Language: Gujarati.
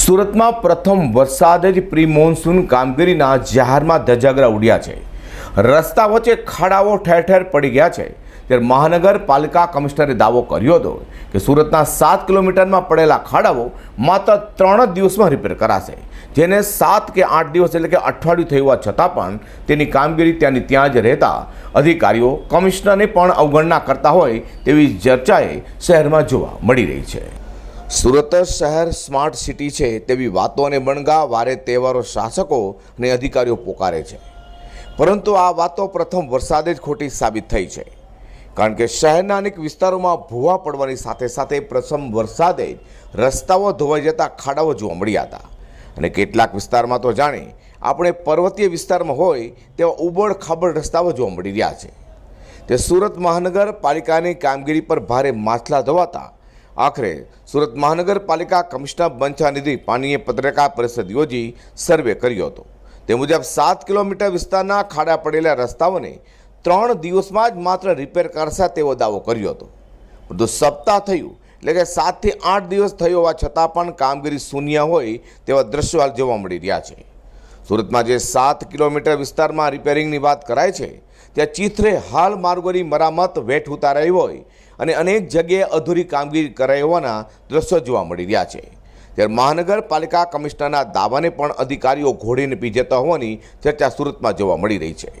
સુરતમાં પ્રથમ વરસાદ જ પ્રી મોન્સૂન કામગીરીના જાહેરમાં ધજાગરા ઉડ્યા છે. રસ્તા વચ્ચે ખાડાઓ ઠેર ઠેર પડી ગયા છે. ત્યારે મહાનગરપાલિકા કમિશનરે દાવો કર્યો હતો કે સુરતના સાત કિલોમીટરમાં પડેલા ખાડાઓ માત્ર ત્રણ જ દિવસમાં રિપેર કરાશે. જેને સાત કે આઠ દિવસ એટલે કે અઠવાડિયું થયું હોવા છતાં પણ તેની કામગીરી ત્યાંની ત્યાં જ રહેતા અધિકારીઓ, કમિશનરને પણ અવગણના કરતા હોય તેવી ચર્ચાએ શહેરમાં જોવા મળી રહી છે. સુરત શહેર સ્માર્ટ સિટી છે તેવી વાતો અને બણગા વારે તહેવારો શાસકો અને અધિકારીઓ પોકારે છે. પરંતુ આ વાતો પ્રથમ વરસાદે જ ખોટી સાબિત થઈ છે. કારણ કે શહેરના અનેક વિસ્તારોમાં ભૂવા પડવાની સાથે સાથે પ્રથમ વરસાદે રસ્તાઓ ધોવાઈ જતા ખાડાઓ જોવા મળ્યા હતા. અને કેટલાક વિસ્તારમાં તો જાણે આપણે પર્વતીય વિસ્તારમાં હોય તેવા ઉબડ ખાબડ રસ્તાઓ જોવા મળી રહ્યા છે. તે સુરત મહાનગરપાલિકાની કામગીરી પર ભારે માછલા ધોવાતા આખરે સુરત મહાનગરપાલિકા કમિશનર બંછાનિધિ પાણીએ પત્રકાર પરિષદ યોજી સર્વે કર્યો હતો. તે મુજબ સાત કિલોમીટર વિસ્તારના ખાડા પડેલા રસ્તાઓને ત્રણ દિવસમાં જ માત્ર રિપેર કરશે તેવો દાવો કર્યો હતો. પરંતુ સપ્તાહ થયું એટલે કે સાતથી આઠ દિવસ થયો હોવા છતાં પણ કામગીરી શૂન્ય હોય તેવા દ્રશ્યો જોવા મળી રહ્યા છે. સુરતમાં જે સાત કિલોમીટર વિસ્તારમાં રિપેરિંગની વાત કરાય છે, ત્યાં ચીથરે હાલ માર્ગોની મરામત વેઠ ઉતારાઈ હોય અને અનેક જગ્યાએ અધૂરી કામગીરી કરાઈ હોવાના દ્રશ્યો જોવા મળી રહ્યા છે. ત્યારે મહાનગરપાલિકા કમિશનરના દાવાને પણ અધિકારીઓ ઘોડીને પી જતા હોવાની ચર્ચા સુરતમાં જોવા મળી રહી છે.